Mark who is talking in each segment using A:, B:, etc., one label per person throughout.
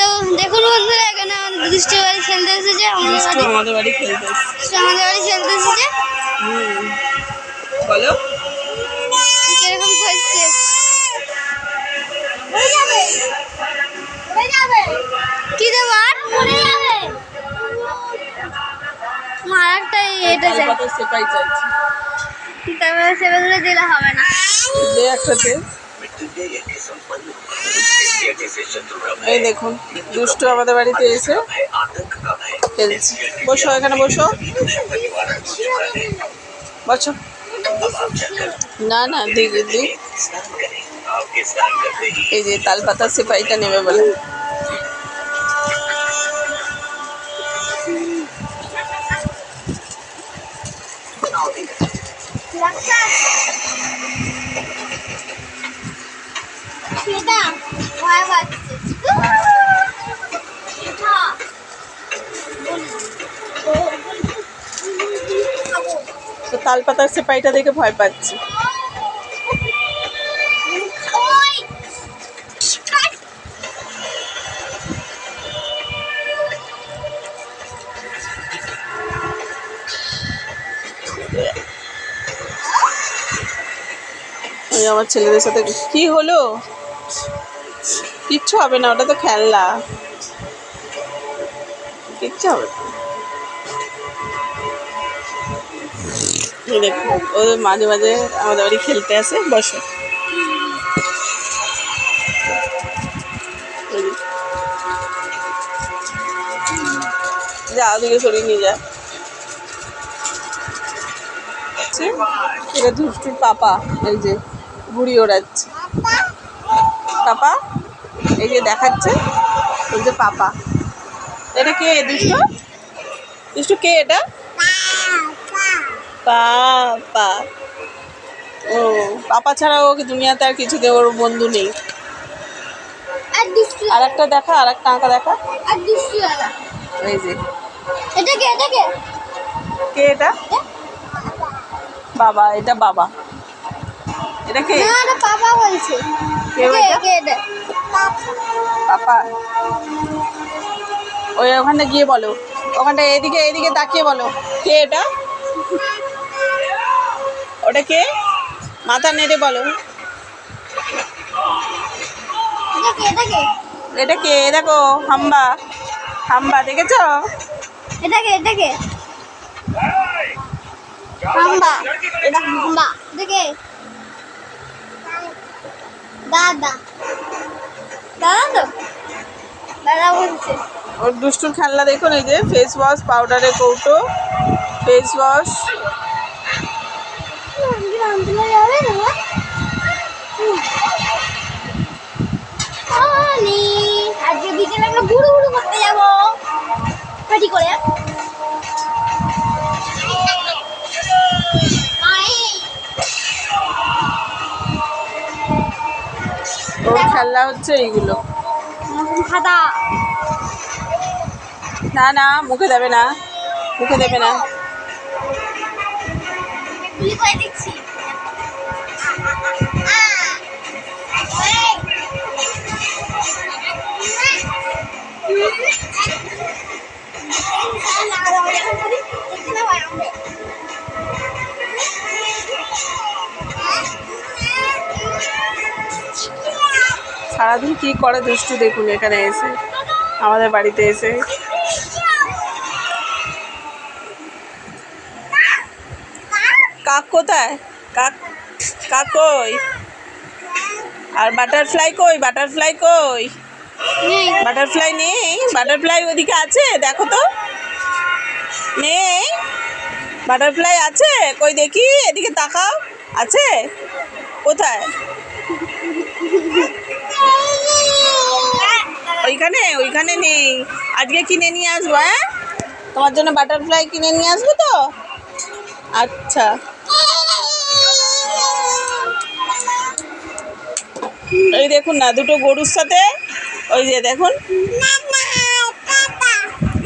A: তো- দেখুন বন্ধুরা এখানে আমাদের দুষ্টু বাড়ি খেলতে এসেছে আমাদের বাড়ি
B: খেলতে এসেছে।
A: আমাদের বাড়ি খেলতে এসেছে।
B: বলো।
A: কীরকম করছে কি দেবো আর মার একটা এটা চাই তারপরে সেগুলো দিলে হবে না।
B: দে। এই দেখুন, দুষ্টু আমাদের বাড়িতে এসে খেলছে। বসো, এখানে বসো। বসো। না না দিক এই যে তাল পাতা সেপাইটা নেবে বলে। তো তাল পাতার সেপাইটা দেখে ভয় পাচ্ছি। আমার ছেলেদের সাথে কি হলো? কিচ্ছু হবে না, ওটা তো খেলনা। কিচ্ছু হবে। দেখো, ও মাঝে মাঝে আমাদের বাড়ি খেলতে আসে, বসো। যা, ওদিকে সরিয়ে নিয়ে যা। এটা দুষ্টুর পাপা, এই যে ঘুড়ি ওড়াচ্ছে। পাপা? এই যে দেখাচ্ছে এই যে পাপা। এটা কে দুষ্টু? দুষ্টু কে এটা? পাপা। ও পাপা ছাড়া ওকে দুনিয়াতে আর কিছুতে ওর বন্ধু নেই?
A: আর
B: একটা দেখা আর একটা আঁকা দেখা এই যে।
A: এটা কে এটা কে?
B: কে এটা? বাবা এটা বাবা। এটা কে?
A: না এটা পাপা বলছে?
B: কে এটা? পাপা। ওই ওখানটা গিয়ে বলো। ওখানটা এদিকে এদিকে তাকিয়ে বলো। কে এটা? ওটা কে? মাথা নেড়ে বলো।
A: এটা কে?
B: দেখো, হাম্বা। হাম্বা, দেখেছ?
A: এটা কে এটা কে হাম্বা। এটা হাম্বা। কে দাদা। দাদা তো। দাদা বলছে।
B: ওর দুষ্টুর খেলনা দেখুন এই যে ফেস ওয়াশ পাউডারের কৌটো ফেস ওয়াশ
A: আজকে বিকেলে আমরা ঘুরু ঘুরু করতে যাব। করে।
B: ওর খেলা হচ্ছে এইগুলো। না না মুখে দেবে না মুখে দেবে না।
A: দিচ্ছি?
B: সারাদিন কি করে দুষ্টু দেখুন এখানে এসে? আমাদের বাড়িতে এসে। কাক কোথায়? কাক কাক কই? আর বাটারফ্লাই কই? বাটারফ্লাই কই? বাটারফ্লাই নেই? বাটারফ্লাই ওদিকে আছে? দেখো তো। নেই? বাটারফ্লাই আছে? কই দেখি? এদিকে তাকাও। আছে? কোথায়? ওইখানে নেই। আজকে কিনে নিয়ে আসব হ্যাঁ? তোমার জন্য বাটারফ্লাই কিনে নিয়ে আসব তো? আচ্ছা। এই দেখুন না, দুটো গরুর সাথে, ওই যে দেখুন।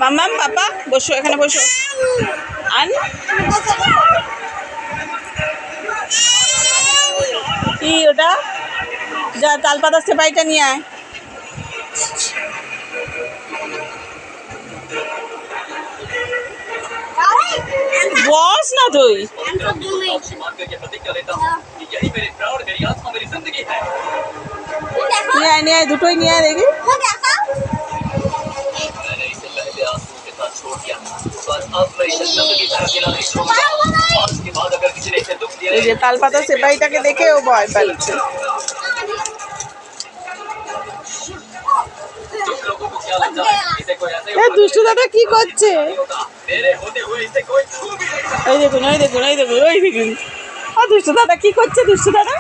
B: মাম্মাম, পাপা, বসো, এখানে বসো। আন। কি ওটা? যা তালপাতা সেপাইটা নিয়ে আয়।
C: বস না
A: তুই?
B: নিয়ে নিয়ে দুটোই নিয়ে দেখি। এই যে তালপাতা সেপাইটাকে দেখে ও ভয় পাচ্ছে। দুষ্টু দাদা কি করছে? দেখুন ওই দেখুন দেখুন ওই দেখুন। দাদা, কি করছে দাদা?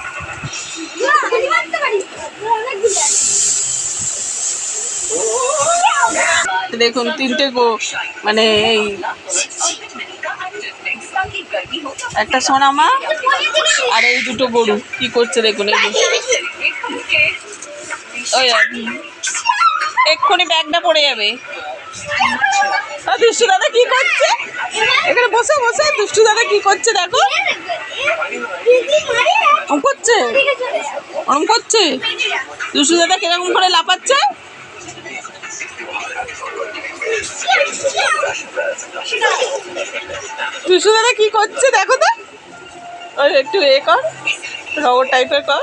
B: দেখুন, তিনটে গো মানে এই একটা সোনামা আর এই দুটো গরু। কি করছে দেখুন, এই ওই, এক্ষুনি ব্যাগটা পড়ে যাবে। দুষ্টু দাদা কি করছে? এখানে বসে বসে। দুষ্টু দাদা কি করছে দেখো। অম করছে? অম করছে? দুষ্টু দাদা কীরকম করে লাপাচ্ছে দুষ্টু দাদা কি করছে দেখো তো। একটু এ কর রবর টাইপের কর।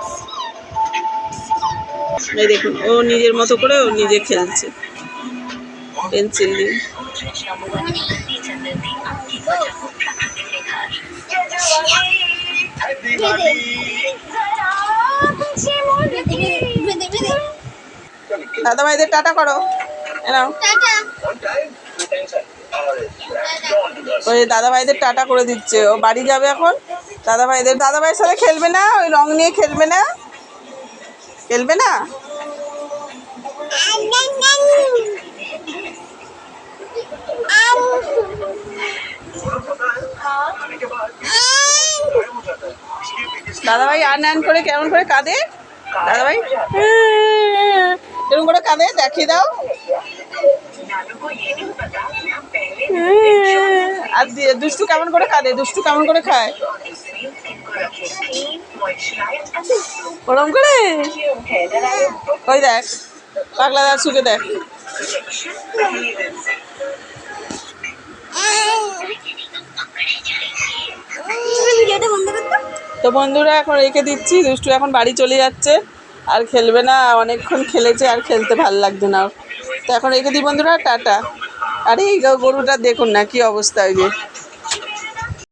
B: এই দেখুন, ও নিজের মতো করে ও নিজে খেলছে। পেন্সিল দিয়ে। দাদা ভাইদের টাটা করো। ওই দাদা ভাইদের টাটা করে দিচ্ছে। ও বাড়ি যাবে এখন। দাদা ভাইদের দাদা ভাইয়ের সাথে খেলবে না? ওই রং নিয়ে খেলবে না? খেলবে না? দাদা ভাই আন আন করে কেমন করে কাঁদে? দাদা ভাই এরকম করে কাঁদে? দেখিয়ে দাও। আর দুষ্টু কেমন করে কাঁদে? দুষ্টু কেমন করে খায়? ওরম করে? ওই দেখ। পাগলা দার সুখে দেখ। তো বন্ধুরা, এখন রেখে দিচ্ছি। দুষ্টু এখন বাড়ি চলে যাচ্ছে। আর খেলবে না, অনেকক্ষণ খেলেছে, আর খেলতে ভালো লাগছে না। তো এখন রেখে দিই বন্ধুরা, টাটা। আরে এই গরুটা দেখুন না, কি অবস্থা ওই যে।